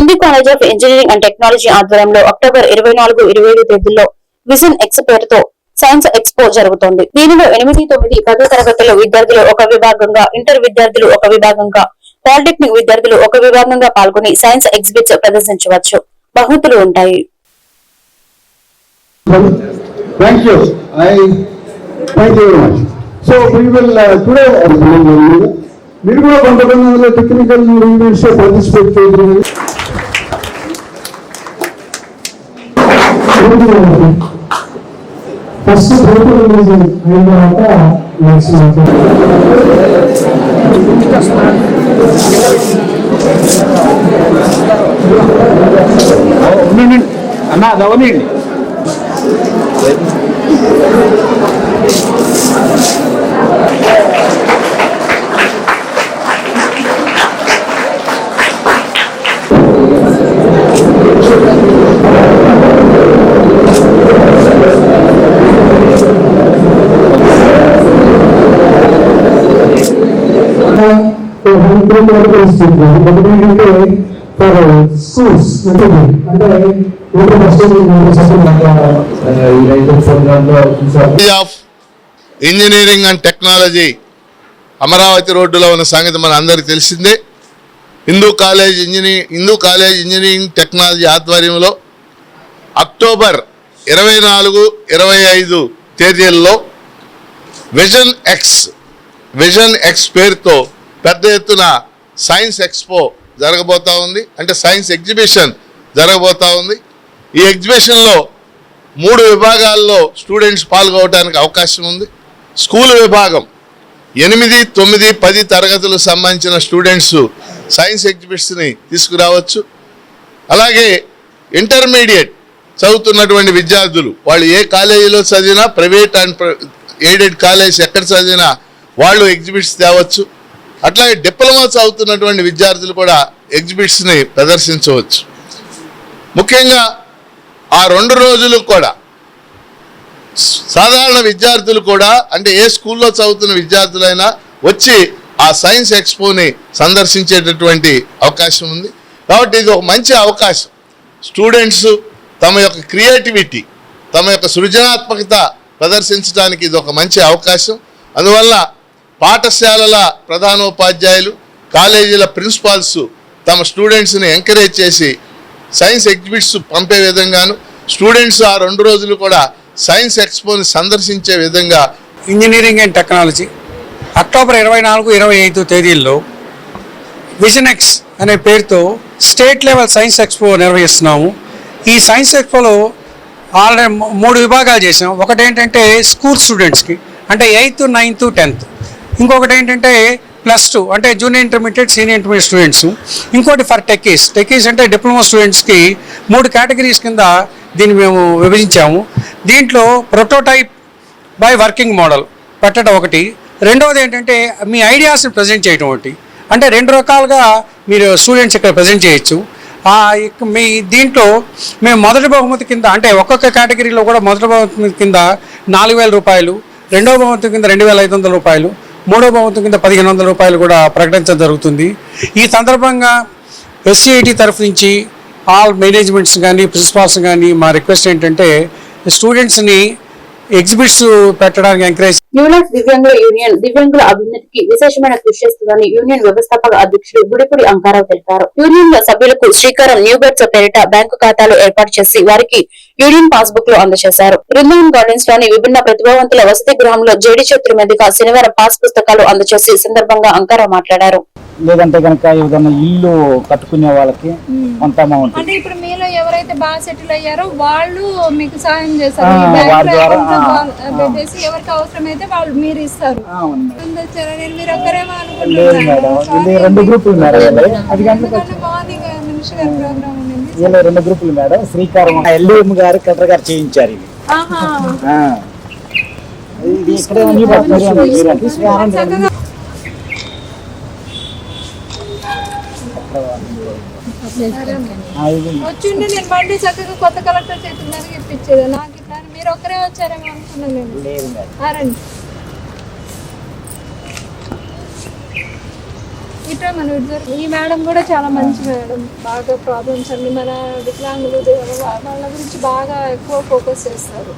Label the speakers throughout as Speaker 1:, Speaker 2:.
Speaker 1: Hindu college of engineering and technology ఆధ్వర్యంలో October ఇరవై నాలుగు ఇరవై ఐదు తేదీల్లో విజన్ ఎక్స్ పేరుతో సైన్స్ ఎక్స్పో జరుగుతోంది దీనిలో ఎనిమిది తొమ్మిది పదో తరగతుల విద్యార్థులు ఒక విభాగంగా ఇంటర్ విద్యార్థులు ఒక విభాగంగా పాలిటెక్నిక్ విద్యార్థులు ఒక విభాగంగా పాల్గొని సైన్స్ ఎగ్జిబిట్స్ ప్రదర్శించవచ్చు బహుమతులు ఉంటాయి
Speaker 2: Thank you. I thank you very much. So we will uh, today uh, మీరు కూడా పంతొమ్మిది వందల టెక్నికల్ ఈవెంట్స్ పార్టిసిపేట్ చేయడం
Speaker 3: ఫస్ట్ ఫోటో రిలీజ్ అయిన తర్వాత నెక్స్ట్
Speaker 2: అన్న అది అవనండి
Speaker 3: వరకు ఫర్ అంటే అంటే first
Speaker 4: of engineering and technology Amaravati రోడ్డులో ఉన్న సంగతి మన అందరికీ తెలిసిందే. Hindu college engineering Hindu college engineering technology ఆధ్వర్యంలో అక్టోబర్ ఇరవై నాలుగు ఇరవై ఐదు తేదీల్లో విజన్ ఎక్స్ విజన్ ఎక్స్ పేరుతో పెద్ద ఎత్తున సైన్స్ ఎక్స్పో జరగబోతా ఉంది. అంటే సైన్స్ ఎగ్జిబిషన్ జరగబోతా ఉంది. ఈ ఎగ్జిబిషన్లో మూడు విభాగాల్లో స్టూడెంట్స్ పాల్గొవడానికి అవకాశం ఉంది. స్కూల్ విభాగం ఎనిమిది తొమ్మిది పది తరగతులకు సంబంధించిన స్టూడెంట్స్ సైన్స్ ఎగ్జిబిట్స్ని తీసుకురావచ్చు. అలాగే ఇంటర్మీడియట్ చదువుతున్నటువంటి విద్యార్థులు వాళ్ళు ఏ కాలేజీలో చదివినా ప్రైవేట్ అండ్ ఎయిడెడ్ కాలేజ్ ఎక్కడ చదివినా వాళ్ళు ఎగ్జిబిట్స్ తేవచ్చు. అట్లాగే డిప్లొమా చదువుతున్నటువంటి విద్యార్థులు కూడా ఎగ్జిబిట్స్ని ప్రదర్శించవచ్చు. ముఖ్యంగా ఆ రెండు రోజులు కూడా సాధారణ విద్యార్థులు కూడా అంటే ఏ స్కూల్లో చదువుతున్న విద్యార్థులైనా వచ్చి ఆ సైన్స్ ఎక్స్పోని సందర్శించేటటువంటి అవకాశం ఉంది. కాబట్టి ఇది ఒక మంచి అవకాశం. స్టూడెంట్స్ తమ యొక్క క్రియేటివిటీ తమ యొక్క సృజనాత్మకత ప్రదర్శించడానికి ఇది ఒక మంచి అవకాశం. అందువల్ల పాఠశాలల ప్రధానోపాధ్యాయులు కాలేజీల ప్రిన్సిపాల్స్ తమ స్టూడెంట్స్ని ఎంకరేజ్ చేసి సైన్స్ ఎగ్జిబిట్స్ పంపే విధంగాను స్టూడెంట్స్ ఆ రెండు రోజులు కూడా సైన్స్ ఎక్స్పోని సందర్శించే విధంగా
Speaker 5: ఇంజనీరింగ్ అండ్ టెక్నాలజీ. అక్టోబర్ ఇరవై నాలుగు ఇరవై ఐదు తేదీల్లో విజనెక్స్ అనే పేరుతో స్టేట్ లెవెల్ సైన్స్ ఎక్స్పో నిర్వహిస్తున్నాము. ఈ సైన్స్ ఎక్స్పోలో ఆల్రెడీ మూడు విభాగాలు చేసాం ఒకటి ఏంటంటే స్కూల్ స్టూడెంట్స్కి అంటే ఎయిత్ నైన్త్ టెన్త్. ఇంకొకటి ఏంటంటే ప్లస్ టూ అంటే junior intermediate senior intermediate students. ఇంకోటి ఫర్ టెక్కీస్. టెక్కీస్ అంటే డిప్లొమా స్టూడెంట్స్కి మూడు కేటగిరీస్ కింద దీన్ని మేము విభజించాము. దీంట్లో ప్రోటోటైప్ బై వర్కింగ్ మోడల్ పెట్టడం ఒకటి. రెండవది ఏంటంటే మీ ఐడియాస్ని ప్రజెంట్ చేయడం ఒకటి. అంటే రెండు రకాలుగా మీరు స్టూడెంట్స్ ఇక్కడ ప్రజెంట్ చేయొచ్చు. మీ దీంట్లో మేము మొదటి బహుమతి కింద అంటే ఒక్కొక్క కేటగిరీలో కూడా మొదటి బహుమతి కింద నాలుగు వేల రూపాయలు రెండవ బహుమతి కింద రెండు వేల ఐదు వందల రూపాయలు మూడో బహుమతి కింద పదిహేను వందల రూపాయలు కూడా ప్రకటించడం జరుగుతుంది. ఈ సందర్భంగా ఎస్సీఐటి తరఫు నుంచి ఆల్ మేనేజ్మెంట్స్ కానీ ప్రిన్సిపాల్స్ కానీ మా రిక్వెస్ట్ ఏంటంటే స్టూడెంట్స్ని ఎగ్జిబిట్స్ పెట్టడానికి ఎంకరేజ్
Speaker 1: న్యూలాక్స్ దివ్యాంగుల యూనియన్ దివ్యాంగుల అభ్యున్నతికి విశేషమైన కృషి చేస్తుందని యూనియన్ వ్యవస్థాపక అధ్యక్షుడు గుడిపూడి అంకారావు తెలిపారు. యూనియన్ సభ్యులకు శ్రీకారం న్యూ బర్డ్స్ పేరిట బ్యాంకు ఖాతాలు ఏర్పాటు చేసి వారికి యూనియన్ పాస్ బుక్లో అందజేశారు. బృందావన్ గార్డెన్స్లోని విభిన్న ప్రతిభావంతుల వసతి గృహంలో జేడి చేతుల మీదుగా శనివారం పాస్ పుస్తకాలు అందజేసి సందర్భంగా అంకారావు మాట్లాడారు.
Speaker 6: లేదంటే కనుక ఏదైనా ఇల్లు కట్టుకునే వాళ్ళకి కొంత అమౌంట్
Speaker 7: అంటే ఇప్పుడు మీలో ఎవరైతే బాగా సెటిల్ అయ్యారో వాళ్ళు మీకు సహాయం చేస్తారు. ఎవరికి అవసరమైతే వాళ్ళు మీరు ఇస్తారు. మీరు
Speaker 6: ఇది రెండు గ్రూపులు. అది
Speaker 7: మార్నింగ్ మినిస్టర్ గారి ప్రోగ్రామ్ ఉండింది.
Speaker 6: వీళ్ళు రెండు గ్రూపులు మేడం. శ్రీకారం ఎల్లుఎం గారు కలెక్టర్ గారు చేయించారు. ఇది. ఇక్కడే ఉంది. శ్రీకారం
Speaker 7: చక్కగా
Speaker 6: ఆ, ఇది
Speaker 7: వచ్చిండి నేను మళ్ళీ చక్కగా కొత్త కలెక్టర్ ఇప్పించేది నాకు ఇట్లా మీరు ఒక్కరే వచ్చారేమో అనుకున్నాను నేను. ఇట్లా మన ఈ మేడం కూడా చాలా మంచి మేడం. బాగా ప్రాబ్లమ్స్ అన్ని మన వికలాంగులు వాళ్ళ గురించి బాగా ఎక్కువ ఫోకస్ చేస్తారు.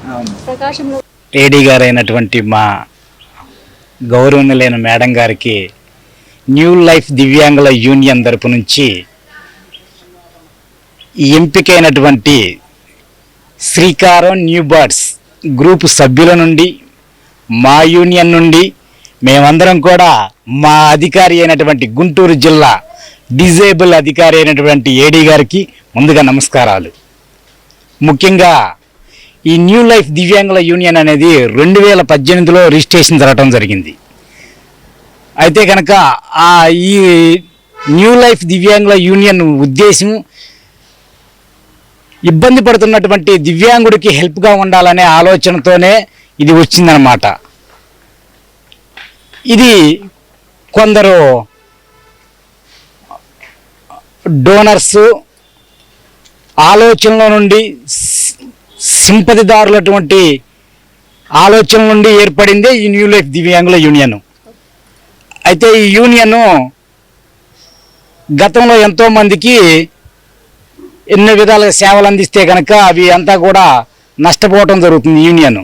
Speaker 7: ప్రకాశంలో
Speaker 6: ఏడీ గారు అయినటువంటి మా గౌరవనీయులైన మేడం గారికి న్యూ లైఫ్ దివ్యాంగుల యూనియన్ తరపు నుంచి ఎంపికైనటువంటి శ్రీకారం న్యూ బర్డ్స్ గ్రూప్ సభ్యుల నుండి మా యూనియన్ నుండి మేమందరం కూడా మా అధికారి అయినటువంటి గుంటూరు జిల్లా డిజేబుల్ అధికారి అయినటువంటి ఏడీ గారికి ముందుగా నమస్కారాలు. ముఖ్యంగా ఈ న్యూ లైఫ్ దివ్యాంగుల యూనియన్ అనేది రెండు వేల పద్దెనిమిదిలో రిజిస్ట్రేషన్ జరగడం జరిగింది. అయితే కనుక ఆ ఈ న్యూ లైఫ్ దివ్యాంగుల యూనియన్ ఉద్దేశం ఇబ్బంది పడుతున్నటువంటి దివ్యాంగుడికి హెల్ప్గా ఉండాలనే ఆలోచనతోనే ఇది వచ్చిందనమాట ఇది కొందరు డోనర్స్ ఆలోచనల నుండి సింపతిదారులటువంటి ఆలోచనల నుండి ఏర్పడిందే ఈ న్యూ లైఫ్ దివ్యాంగుల యూనియన్. అయితే ఈ యూనియన్ గతంలో ఎంతో మందికి ఎన్నో విధాలుగా సేవలు అందిస్తే కనుక అవి అంతా కూడా నష్టపోవటం జరుగుతుంది యూనియన్.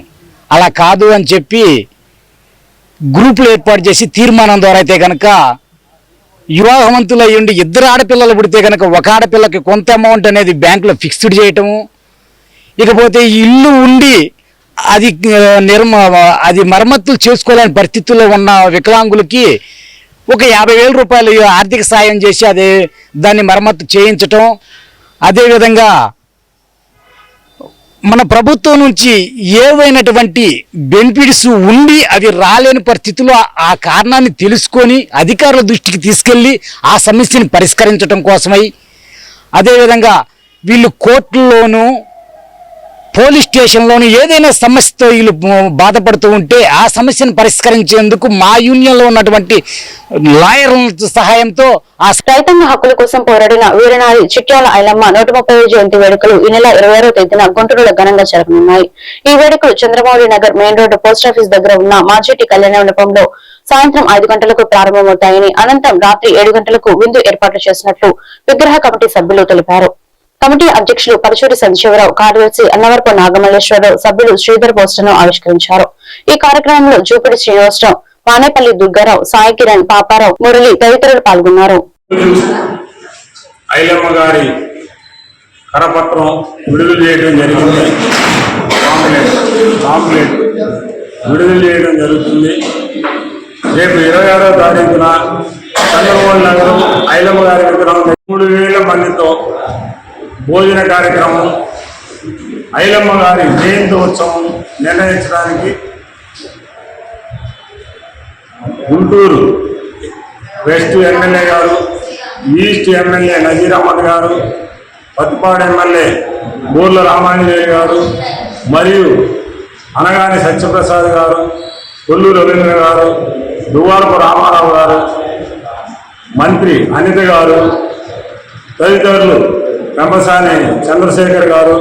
Speaker 6: అలా కాదు అని చెప్పి గ్రూపులు ఏర్పాటు చేసి తీర్మానం ద్వారా అయితే కనుక వివాహవంతులై ఉండి ఇద్దరు ఆడపిల్లలు పుడితే కనుక ఒక ఆడపిల్లకి కొంత అమౌంట్ అనేది బ్యాంకులో ఫిక్స్డ్ చేయటము. ఇకపోతే ఇల్లు ఉండి అది నిర్మ అది మరమ్మతులు చేసుకోలేని పరిస్థితుల్లో ఉన్న వికలాంగులకి ఒక యాభై వేల రూపాయలు ఆర్థిక సాయం చేసి అదే దాన్ని మరమ్మతు చేయించటం. అదేవిధంగా మన ప్రభుత్వం నుంచి ఏవైనటువంటి బెనిఫిట్స్ ఉండి అవి రాలేని పరిస్థితుల్లో ఆ- కారణాన్ని తెలుసుకొని అధికారుల దృష్టికి తీసుకెళ్ళి ఆ సమస్యని పరిష్కరించడం కోసమై అదేవిధంగా వీళ్ళు కోర్టుల్లోనూ పోలీస్ స్టేషన్లోని ఏదైనా సమస్యతో వీళ్ళు బాధపడుతూ ఉంటే ఆ సమస్యను పరిష్కరించేందుకు మా యూనియన్లో ఉన్నటువంటి లాయర్ల సహాయంతో ఆ
Speaker 1: రైతాంగ హక్కుల కోసం పోరాడిన వీరనారి చిట్యాల ఐలమ్మ నూట ముప్పై జయంతి వేడుకలు ఈ నెల ఇరవై ఆరో తేదీన గుంటూరులో ఘనంగా జరగనున్నాయి. ఈ వేడుకలు Chandramouli Nagar main road post office దగ్గర ఉన్న మాచెట్టి కళ్యాణ మండపంలో సాయంత్రం ఐదు గంటలకు ప్రారంభమవుతాయని అనంతరం రాత్రి ఏడు గంటలకు విందు ఏర్పాటు చేసినట్లు విగ్రహ కమిటీ సభ్యులు తెలిపారు. కమిటీ అధ్యక్షులు పరచూరి సంజీవరావు కార్యదర్శి అన్నవరపు నాగమల్లేశ్వరరావు సభ్యులు శ్రీధర్ పోస్టర్ను ఆవిష్కరించారు. ఈ కార్యక్రమంలో జూపిడి శ్రీనివాసరావు పానేపల్లి దుర్గారావు సాయి కిరణ్ పాపారావు మురళి తదితరులు పాల్గొన్నారు.
Speaker 8: కరపత్రం విడుదల చేయడం జరిగింది. పాంప్లెట్ విడుదల చేయడం జరుగుతుంది. రేపు ఇరవై ఆరో తారీఖున చంద్రబాబు నగరం ఐలమ్మ గారి విగ్రహం మూడు వేల మందితో భోజన కార్యక్రమం ఐలమ్మ గారి జయంతి ఉత్సవం నిర్ణయించడానికి గుంటూరు వెస్ట్ ఎమ్మెల్యే గారు ఈస్ట్ ఎమ్మెల్యే నజీర్ అహ్మద్ గారు పత్తిపాడు ఎమ్మెల్యే బూర్ల రామాంజనేయ గారు మరియు అనగాని సత్యప్రసాద్ గారు కొల్లు రవీంద్ర గారు దువ్వారపు రామారావు గారు మంత్రి అనిత గారు తదితరులు పెంపసాని చంద్రశేఖర్ గారు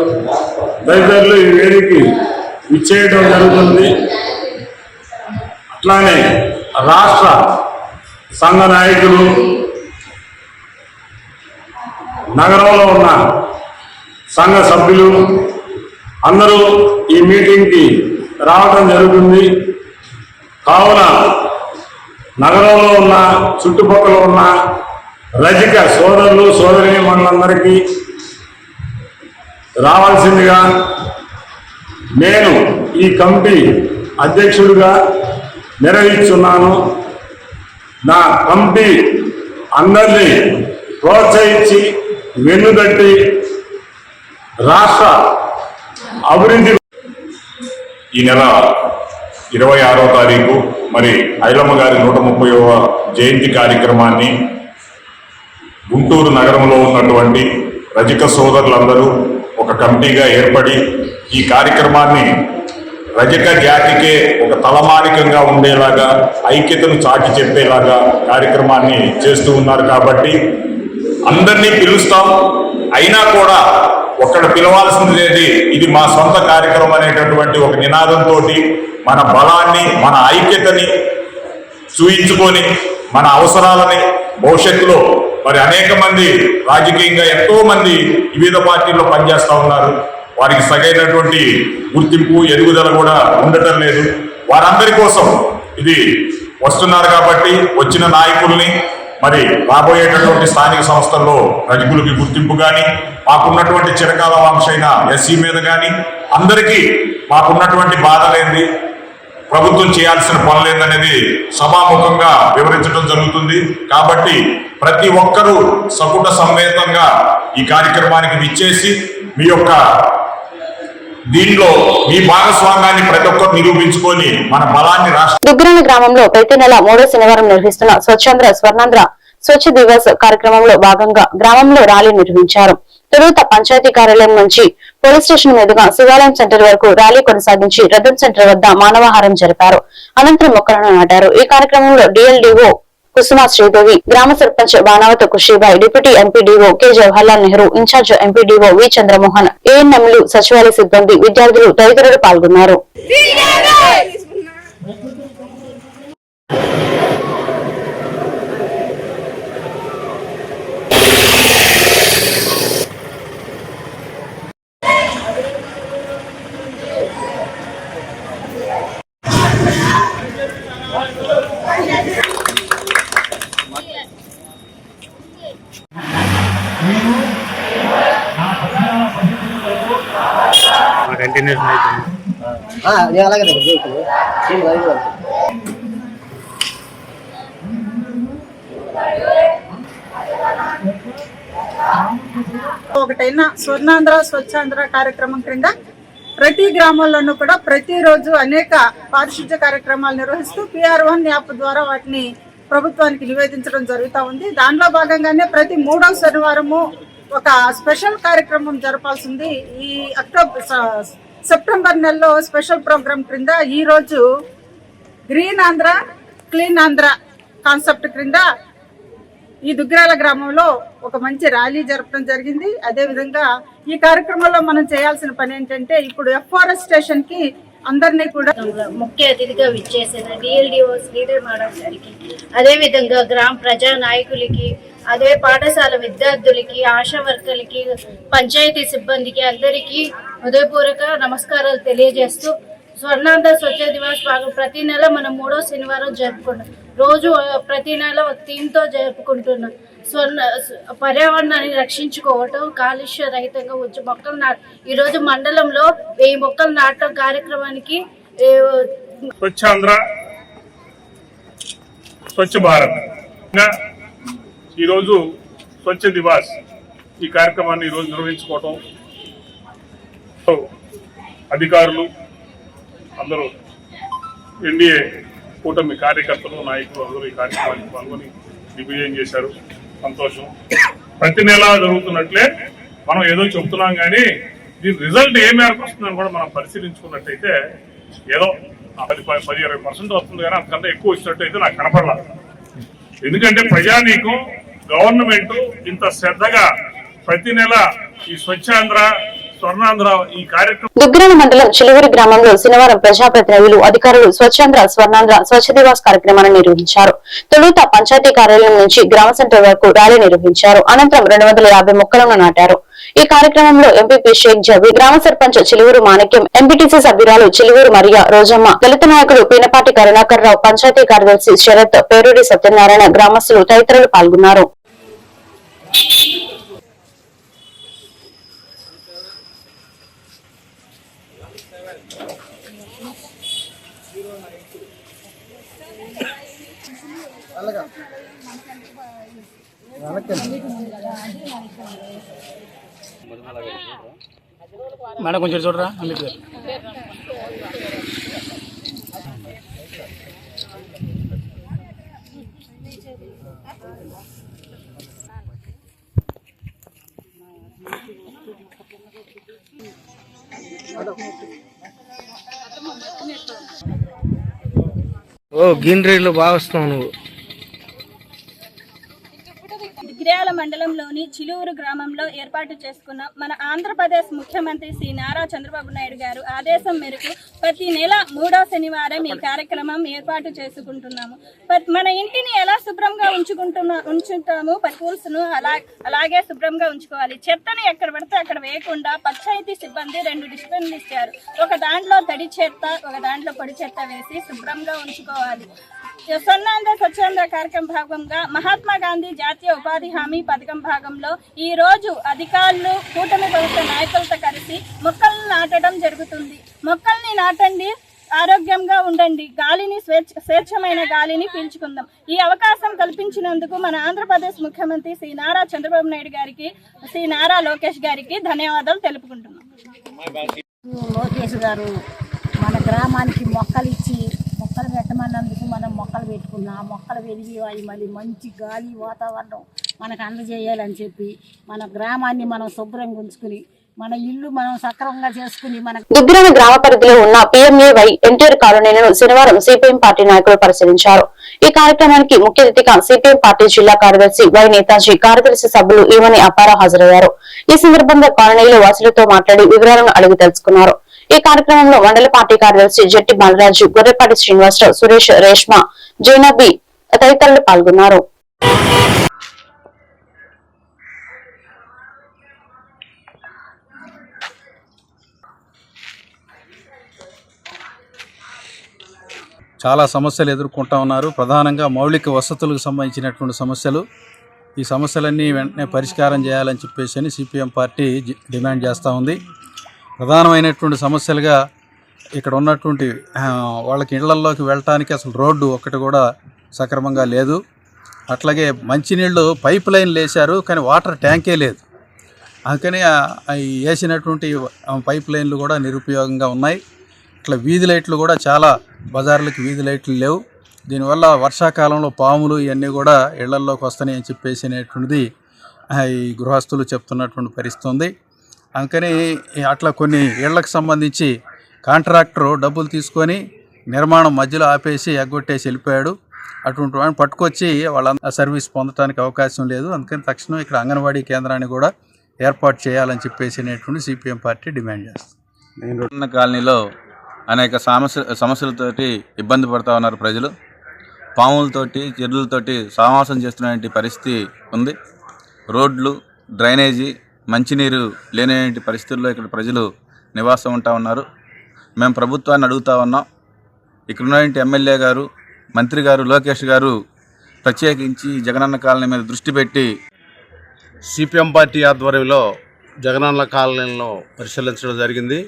Speaker 8: తదితరులు ఈ వేదికి ఇచ్చేయడం జరుగుతుంది. అట్లానే రాష్ట్ర సంఘ నాయకులు నగరంలో ఉన్న సంఘ సభ్యులు అందరూ ఈ మీటింగ్కి రావడం జరుగుతుంది. కావున నగరంలో ఉన్న చుట్టుపక్కల ఉన్న రజక సోదరులు సోదరి మనందరికీ రావాల్సిందిగా నేను ఈ కమిటీ అధ్యక్షుడిగా నిర్వహిస్తున్నాను నా కమిటీ అందరినీ ప్రోత్సహించి వెన్నుదట్టి రాష్ట్ర అభివృద్ధి
Speaker 9: ఈ నెల ఇరవై ఆరో తారీఖు మరి ఐలమ్మ గారి నూట ముప్పైవ జయంతి కార్యక్రమాన్ని గుంటూరు నగరంలో ఉన్నటువంటి రజక సోదరులందరూ ఒక కమిటీగా ఏర్పడి ఈ కార్యక్రమాన్ని రజక జాతికే ఒక తలమానికంగా ఉండేలాగా ఐక్యతను చాటి చెప్పేలాగా కార్యక్రమాన్ని చేస్తూ ఉన్నారు కాబట్టి అందరినీ పిలుస్తాం. అయినా కూడా ఒక్కడ పిలవాల్సింది లేదు ఇది మా సొంత కార్యక్రమం అనేటటువంటి ఒక నినాదంతో మన బలాన్ని మన ఐక్యతని చూయించుకొని మన అవసరాలని భవిష్యత్తులో మరి అనేక మంది రాజకీయంగా ఎంతో మంది వివిధ పార్టీల్లో పనిచేస్తూ ఉన్నారు. వారికి సగైనటువంటి గుర్తింపు ఎదుగుదల కూడా ఉండటం లేదు. వారందరి కోసం ఇది వస్తున్నారు కాబట్టి వచ్చిన నాయకుల్ని మరి రాబోయేటటువంటి స్థానిక సంస్థల్లో రజకులకి గుర్తింపు కానీ మాకున్నటువంటి చిరకాల వంశైన ఎస్సీ మీద కానీ అందరికీ మాకున్నటువంటి బాధలేంది ప్రభుత్వం చేయాల్సిన పనులేందనేది సభాముఖంగా వివరించడం జరుగుతుంది. కాబట్టి ప్రతి ఒక్కరూ సకుట సమేతంగా ఈ కార్యక్రమానికి విచ్చేసి మీ యొక్క దీనిలో మీ భాగస్వామ్యాన్ని ప్రతి ఒక్కరు నిరూపించుకొని మన బలాన్ని రాష్ట్ర
Speaker 1: దుగ్గరాల గ్రామంలో ప్రతి నెల మూడో శనివారం నిర్వహిస్తున్న స్వచ్ఛంద్ర స్వర్ణాంధ్ర స్వచ్ఛ దివస్ కార్యక్రమంలో భాగంగా గ్రామంలో ర్యాలీ నిర్వహించారు. తొలుత పంచాయతీ కార్యాలయం నుంచి పోలీస్ స్టేషన్ మీదుగా శివాలయం సెంటర్ వరకు ర్యాలీ కొనసాగించి రథం సెంటర్ వద్ద మానవహారం జరిపారు. అనంతరం మొక్కలను నాటారు. ఈ కార్యక్రమంలో డిఎల్డిఓ కుసుమ శ్రీదేవి గ్రామ sarpanch Banavath Kushibai deputy MPDO K Jawaharlal Nehru incharge MPDO V Chandramohan ఏఎన్ఎంలు సచివాలయ సిబ్బంది విద్యార్థులు తదితరులు పాల్గొన్నారు.
Speaker 10: ఒకటైన స్వర్ణాంధ్ర స్వచ్ఛాంధ్ర కార్యక్రమం క్రింద ప్రతి గ్రామంలోనూ కూడా ప్రతిరోజు అనేక పారిశుద్ధ్య కార్యక్రమాలు నిర్వహిస్తూ పిఆర్ వన్ యాప్ ద్వారా వాటిని ప్రభుత్వానికి నివేదించడం జరుగుతూ ఉంది. దానిలో భాగంగానే ప్రతి మూడవ శనివారము ఒక స్పెషల్ కార్యక్రమం జరపాల్సింది ఈ అక్టోబర్ సెప్టెంబర్ నెలలో స్పెషల్ ప్రోగ్రాం క్రింద ఈరోజు green Andhra clean Andhra concept క్రింద ఈ దుగ్గిరాల గ్రామంలో ఒక మంచి ర్యాలీ జరపడం జరిగింది. అదే విధంగా ఈ కార్యక్రమంలో మనం చేయాల్సిన పని ఏంటంటే ఇప్పుడు ఎఫ్ఆర్ఎస్ స్టేషన్కి అందరినీ కూడా
Speaker 11: ముఖ్య అతిథిగా విచ్చేసిన డిఎల్డిఓ శ్రీధర్ మేడం గారికి అదేవిధంగా గ్రామ ప్రజా నాయకులకి అదే పాఠశాల విద్యార్థులకి ఆశా వర్కర్లకి పంచాయతీ సిబ్బందికి అందరికీ హృదయపూర్వక నమస్కారాలు తెలియజేస్తూ స్వర్ణాంధ్ర స్వచ్ఛ దివాస్ భాగం ప్రతి నెల మనం మూడో శనివారం జరుపుకుంటాం. రోజు ప్రతి నెల ఒక థీమ్తో జరుపుకుంటున్నాం. స్వర్ణ పర్యావరణాన్ని రక్షించుకోవటం కాలుష్య రహితంగా ఉంచి మొక్కలు నాట ఈరోజు మండలంలో వెయ్యి మొక్కలు నాటడం కార్యక్రమానికి ఏ,
Speaker 8: స్వచ్ఛాంధ్ర స్వచ్ఛ భారత్. ఈరోజు స్వచ్ఛ దివాస్ ఈ కార్యక్రమాన్ని ఈరోజు నిర్వహించుకోవటం అధికారులు అందరూ ఎన్డీఏ కూటమి కార్యకర్తలు నాయకులు అందరూ ఈ కార్యక్రమానికి పాల్గొని దిగ్విజయం చేశారు. సంతోషం. ప్రతి నెల జరుగుతున్నట్లే మనం ఏదో చెప్తున్నాం కానీ దీని రిజల్ట్ ఏ మేరకు వస్తుందని కూడా మనం పరిశీలించుకున్నట్టయితే ఏదో పది పది ఇరవై పర్సెంట్ వస్తుంది కానీ అంతకంటే ఎక్కువ వచ్చినట్టయితే నాకు కనపడలేదు. ఎందుకంటే ప్రజానీకం గవర్నమెంట్ ఇంత శ్రద్ధగా ప్రతి నెల ఈ స్వచ్ఛాంధ్ర
Speaker 1: దుగ్గిరాల మండలం చిలువురి గ్రామంలో శనివారం ప్రజాప్రతినిధులు అధికారులు స్వచ్ఛంద్ర స్వర్ణాంధ్ర స్వచ్ఛ దివాస్ కార్యక్రమాన్ని నిర్వహించారు. తొలుత పంచాయతీ కార్యాలయం నుంచి గ్రామ సెంటర్ వరకు ర్యాలీ నిర్వహించారు. అనంతరం రెండు వందల యాభై మొక్కలను నాటారు. ఈ కార్యక్రమంలో ఎంపీపీ షేక్ జబీ గ్రామ సర్పంచ్ చిలువురు మాణిక్యం ఎంపీటీసీ సభ్యురాలు చిలువురు మరియా రోజమ్మ దళిత నాయకుడు పీనపాటి కరుణాకర్ రావు పంచాయతీ కార్యదర్శి శరత్ పేరూరి సత్యనారాయణ గ్రామస్తులు తదితరులు పాల్గొన్నారు.
Speaker 6: మేడం కొంచెం చూడరా? అందుకే. ఓ గ్రీనరీలో బాగా వస్తావు నువ్వు.
Speaker 7: మండలంలోని చిలువురు గ్రామంలో ఏర్పాటు చేసుకున్న మన ఆంధ్రప్రదేశ్ ముఖ్యమంత్రి శ్రీ నారా చంద్రబాబు నాయుడు గారు ఆదేశం మేరకు ప్రతి నెల మూడో శనివారం ఈ కార్యక్రమం ఏర్పాటు చేసుకుంటున్నాము. మన ఇంటిని ఎలా శుభ్రంగా ఉంచుకుంటున్నా ఉంచుతాము? పర్పూల్స్ను అలా అలాగే శుభ్రంగా ఉంచుకోవాలి. చెత్తను ఎక్కడ పడితే అక్కడ వేయకుండా పంచాయతీ సిబ్బంది రెండు డిస్పెన్లు ఇచ్చారు. ఒక దాంట్లో తడి చెత్త ఒక దాంట్లో పొడి చెత్త వేసి శుభ్రంగా ఉంచుకోవాలి. స్వర్ణాంధ్ర స్వచ్ఛాంధ్ర కార్యక్రమం భాగంగా మహాత్మా గాంధీ జాతీయ ఉపాధి హామీ పథకం భాగంలో ఈ రోజు అధికారులు కూటమి ప్రభుత్వ నాయకులతో కలిసి మొక్కలను నాటడం జరుగుతుంది. మొక్కల్ని నాటండి ఆరోగ్యంగా ఉండండి. గాలిని స్వేచ్ఛ స్వేచ్ఛమైన గాలిని పీల్చుకుందాం. ఈ అవకాశం కల్పించినందుకు మన ఆంధ్రప్రదేశ్ ముఖ్యమంత్రి శ్రీ నారా చంద్రబాబు నాయుడు గారికి శ్రీ నారా లోకేష్ గారికి ధన్యవాదాలు తెలుపుకుంటున్నాం.
Speaker 12: లోకేష్ గారు మన గ్రామానికి మొక్కలు ఇచ్చి మొక్కలు పెట్టమన్నందుకు మనం మొక్కలు పెట్టుకున్నాం. మొక్కలు పెరిగి అవి మళ్ళీ మంచి గాలి వాతావరణం. మనకు అందజేయాలని చెప్పి మన గ్రామాన్ని మనం శుభ్రంగా ఉంచుకుని మన ఇల్లు మనం సక్రమంగా చేసుకుని మన
Speaker 1: దుగ్గిరాల గ్రామ పరిధిలో ఉన్న పిఎంఏవై ఎన్టీఆర్ కాలనీలను శనివారం సిపిఎం పార్టీ నాయకులు పరిశీలించారు. ఈ కార్యక్రమానికి ముఖ్య అతిథిగా సిపిఎం పార్టీ జిల్లా కార్యదర్శి వై నేతాజీ కార్యదర్శి సభ్యులు ఈమని అపార హాజరయ్యారు. ఈ సందర్భంగా కాలనీలో వాసులతో మాట్లాడి వివరాలను అడిగి తెలుసుకున్నారు. ఈ కార్యక్రమంలో మండల పార్టీ కార్యదర్శి జట్టి బాలరాజు గొర్రెపాటి శ్రీనివాసరావు సురేష్ రేష్మ జైనబి తదితరులు పాల్గొన్నారు.
Speaker 13: చాలా సమస్యలు ఎదుర్కొంటా ఉన్నారు. ప్రధానంగా మౌలిక వసతులకు సంబంధించినటువంటి సమస్యలు. ఈ సమస్యలన్నీ వెంటనే పరిష్కారం చేయాలని చెప్పేసి అని సిపిఎం పార్టీ డిమాండ్ చేస్తూ ఉంది. ప్రధానమైనటువంటి సమస్యలుగా ఇక్కడ ఉన్నటువంటి వాళ్ళకి ఇళ్ళల్లోకి వెళ్ళటానికి అసలు రోడ్డు ఒక్కటి కూడా సక్రమంగా లేదు. అట్లాగే మంచినీళ్ళు పైప్ లైన్లు వేశారు కానీ వాటర్ ట్యాంకే లేదు. అందుకని వేసినటువంటి పైప్ లైన్లు కూడా నిరుపయోగంగా ఉన్నాయి. అట్లా వీధి లైట్లు కూడా చాలా బజార్లకి వీధి లైట్లు లేవు. దీనివల్ల వర్షాకాలంలో పాములు ఇవన్నీ కూడా ఇళ్ళల్లోకి వస్తాయి అని చెప్పేసి అనేటువంటిది ఈ గృహస్థులు చెప్తున్నటువంటి పరిస్థితి ఉంది. అందుకని అట్లా కొన్ని ఇళ్ళకు సంబంధించి కాంట్రాక్టర్ డబ్బులు తీసుకొని నిర్మాణం మధ్యలో ఆపేసి ఎగ్గొట్టేసి వెళ్ళిపోయాడు. అటువంటి వాడిని పట్టుకొచ్చి వాళ్ళ సర్వీస్ పొందడానికి అవకాశం లేదు. అందుకని తక్షణం ఇక్కడ అంగన్వాడీ కేంద్రాన్ని కూడా ఏర్పాటు చేయాలని చెప్పేసి అనేటువంటి సిపిఎం పార్టీ డిమాండ్ చేస్తుంది.
Speaker 14: నేను కాలనీలో అనేక సమస్య సమస్యలతోటి ఇబ్బంది పడుతూ ఉన్నారు ప్రజలు. పాములతోటి చెరువులతోటి సమావాసం చేస్తున్నటువంటి పరిస్థితి ఉంది. రోడ్లు డ్రైనేజీ మంచినీరు లేనటువంటి పరిస్థితుల్లో ఇక్కడ ప్రజలు నివాసం ఉంటా ఉన్నారు. మేము ప్రభుత్వాన్ని అడుగుతా ఉన్నాం. ఇక్కడ ఉన్నటువంటి ఎమ్మెల్యే గారు మంత్రి గారు లోకేష్ గారు ప్రత్యేకించి జగనన్న కాలనీ మీద దృష్టి పెట్టి
Speaker 15: సిపిఎం పార్టీ ఆధ్వర్యంలో జగనన్న కాలనీలను పరిశీలించడం జరిగింది.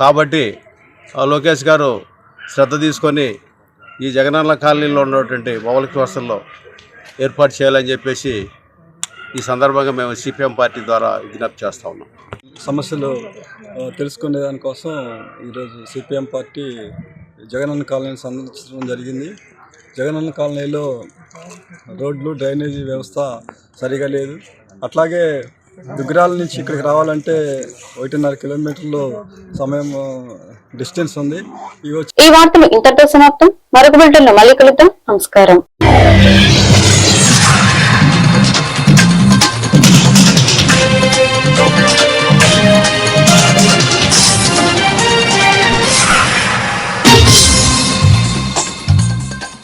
Speaker 15: కాబట్టి లోకేష్ గారు శ్రద్ధ తీసుకొని ఈ జగనన్న కాలనీలో ఉన్నటువంటి మౌలిక వసతుల్లో ఏర్పాటు చేయాలని చెప్పేసి ఈ సందర్భంగా మేము సిపిఎం పార్టీ ద్వారా విజ్ఞప్తి చేస్తూ ఉన్నాం.
Speaker 16: సమస్యలు తెలుసుకునే దానికోసం ఈరోజు సిపిఎం పార్టీ జగనన్న కాలనీని సందర్శించడం జరిగింది. జగనన్న కాలనీలో రోడ్లు డ్రైనేజీ వ్యవస్థ సరిగా లేదు. అట్లాగే దుగ్గరాల నుంచి ఇక్కడికి రావాలంటే ఒకటిన్నర కిలోమీటర్లు సమయం డిస్టెన్స్ ఉంది.
Speaker 1: ఈ వార్తలు ఇంతటితో సమాప్తం. మరొక బిల్టన్ మళ్ళీ కలుద్దాం. నమస్కారం.